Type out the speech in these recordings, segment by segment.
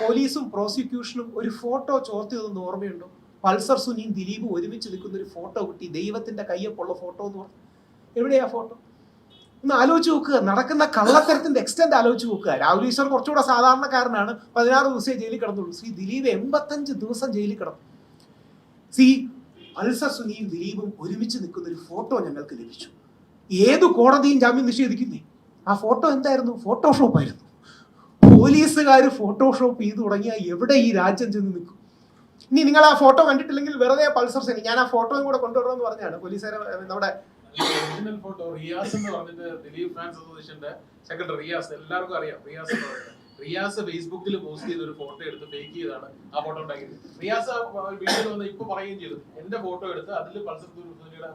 പോലീസും പ്രോസിക്യൂഷനും ഒരു ഫോട്ടോ ചോർത്തിയതെന്ന് ഓർമ്മയുണ്ടോ? പൾസർ സുനിയും ദിലീപും ഒരുമിച്ച് നിൽക്കുന്ന ഒരു ഫോട്ടോ കിട്ടി. ദൈവത്തിന്റെ കയ്യൊപ്പുള്ള ഫോട്ടോ എന്ന് പറഞ്ഞു. എവിടെയാ ഫോട്ടോ? ഒന്ന് ആലോചിച്ച് നോക്കുക. നടക്കുന്ന കള്ളത്തരത്തിന്റെ എക്സ്റ്റെന്റ് ആലോചിച്ച് നോക്കുക. രാഹുൽ ഈശ്വർ കുറച്ചുകൂടെ സാധാരണക്കാരനാണ്. പതിനാറ് ദിവസമേ ജയിലിൽ കിടന്നുള്ളൂ. ശ്രീ ദിലീപ് എൺപത്തഞ്ച് ദിവസം ജയിലിൽ കിടന്നു. സി പൾസർ സുനിയും ദിലീപും ഒരുമിച്ച് നിൽക്കുന്ന ഒരു ഫോട്ടോ ഞങ്ങൾക്ക് ലഭിച്ചു. ഏത് കോടതിയും ജാമ്യം നിഷേധിക്കുന്നേ? ആ ഫോട്ടോ എന്തായിരുന്നു? ഫോട്ടോഷോപ്പ് ആയിരുന്നു. പോലീസുകാർ ഫോട്ടോഷോപ്പ് ചെയ്ത് തുടങ്ങിയാൽ എവിടെ ഈ രാജ്യം ചെന്ന് നിൽക്കും? ഇനി നിങ്ങൾ ആ ഫോട്ടോ കണ്ടിട്ടില്ലെങ്കിൽ വെറുതെ പൾസർ സെനി ഞാൻ ആ ഫോട്ടോയും കൂടെ കൊണ്ടുവരണമെന്ന് പറഞ്ഞാണ് പോലീസുകാരെ നമ്മുടെ ഒറിജിനൽ ഫോട്ടോ റിയാസ് എന്ന് പറഞ്ഞിട്ട് ദിലീപ് ഫാൻസ് അസോസിയേഷന്റെ സെക്രട്ടറി റിയാസ്. എല്ലാവർക്കും അറിയാം റിയാസ് എന്ന് പറയുന്നത് റിയാസ് ഫേസ്ബുക്കിൽ പോസ്റ്റ് ചെയ്ത ഒരു ഫോട്ടോ എടുത്ത് ഫേക്ക് ചെയ്താണ് ആ ഫോട്ടോ ഉണ്ടാക്കിയത്. റിയാസ് വീട്ടിൽ വന്ന് ഇപ്പൊ പറയുകയും ചെയ്തു. എന്റെ ഫോട്ടോ എടുത്ത് അതിൽ പൾസർ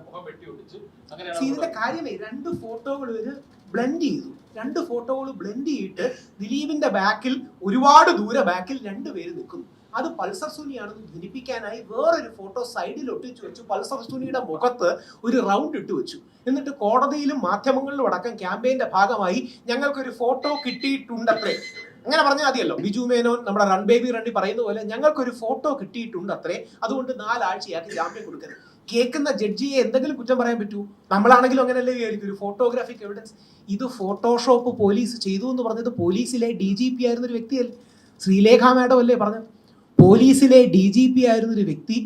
മുഖം വെട്ടി ഒട്ടിച്ച് അങ്ങനെയാണ് ഇതിന്റെ കാര്യമേ രണ്ട് ഫോട്ടോകൾ ഇവർ ബ്ലെൻഡ് ചെയ്തു. രണ്ട് ഫോട്ടോകൾ ബ്ലെൻഡ് ചെയ്തിട്ട് ദിലീപിന്റെ ബാക്കിൽ ഒരുപാട് ദൂരെ ബാക്കിൽ രണ്ടുപേര് നിൽക്കുന്നു. അത് പൾസർ സുനിയാണെന്ന് ധരിപ്പിക്കാനായി വേറൊരു ഫോട്ടോ സൈഡിൽ ഒട്ടിച്ചു വെച്ചു. പൾസർ സുനിയുടെ മുഖത്ത് ഒരു റൗണ്ട് ഇട്ട് വെച്ചു. എന്നിട്ട് കോടതിയിലും മാധ്യമങ്ങളിലും അടക്കം ക്യാമ്പയിന്റെ ഭാഗമായി ഞങ്ങൾക്കൊരു ഫോട്ടോ കിട്ടിയിട്ടുണ്ടത്രേ. അങ്ങനെ പറഞ്ഞാൽ മതിയല്ലോ. ബിജു മേനോൻ നമ്മുടെ റൺ ബേബി റണ്ണി പറയുന്ന പോലെ ഞങ്ങൾക്കൊരു ഫോട്ടോ കിട്ടിയിട്ടുണ്ട് അത്രേ അതുകൊണ്ട് നാലാഴ്ചയാക്കി ജാമ്യം കൊടുക്കരുത്. കേൾക്കുന്ന ജഡ്ജിയെ എന്തെങ്കിലും കുറ്റം പറയാൻ പറ്റൂ? നമ്മളാണെങ്കിലും അങ്ങനെയല്ലേ വിചാരിക്കും? ഒരു ഫോട്ടോഗ്രാഫിക് എവിഡൻസ് ഇത് ഫോട്ടോഷോപ്പ് പോലീസ് ചെയ്തു എന്ന് പറഞ്ഞത് പോലീസിലെ ഡി ജി പി ആയിരുന്ന ഒരു വ്യക്തിയല്ലേ? ശ്രീലേഖ മാഡം അല്ലേ പറഞ്ഞത്? പോലീസിലെ ഡി ജി പി ആയിരുന്ന ഒരു വ്യക്തി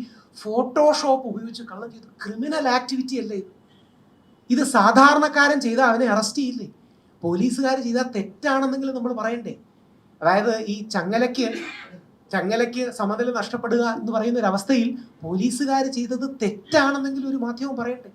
ഫോട്ടോഷോപ്പ് ഉപയോഗിച്ച് കള്ളം ചെയ്തു ക്രിമിനൽ ആക്ടിവിറ്റി അല്ലേ ഇത്? സാധാരണക്കാരൻ ചെയ്താൽ അവനെ അറസ്റ്റ് ചെയ്യില്ലേ? പോലീസുകാർ ചെയ്താൽ തെറ്റാണെന്നെങ്കിലും നമ്മൾ പറയണ്ടേ? അതായത് ഈ ചങ്ങലയ്ക്ക് ചങ്ങലയ്ക്ക് സമനില നഷ്ടപ്പെടുക എന്ന് പറയുന്ന ഒരു അവസ്ഥയിൽ പോലീസുകാർ ചെയ്തത് തെറ്റാണെന്നെങ്കിലും ഒരു മാധ്യമം പറയട്ടെ.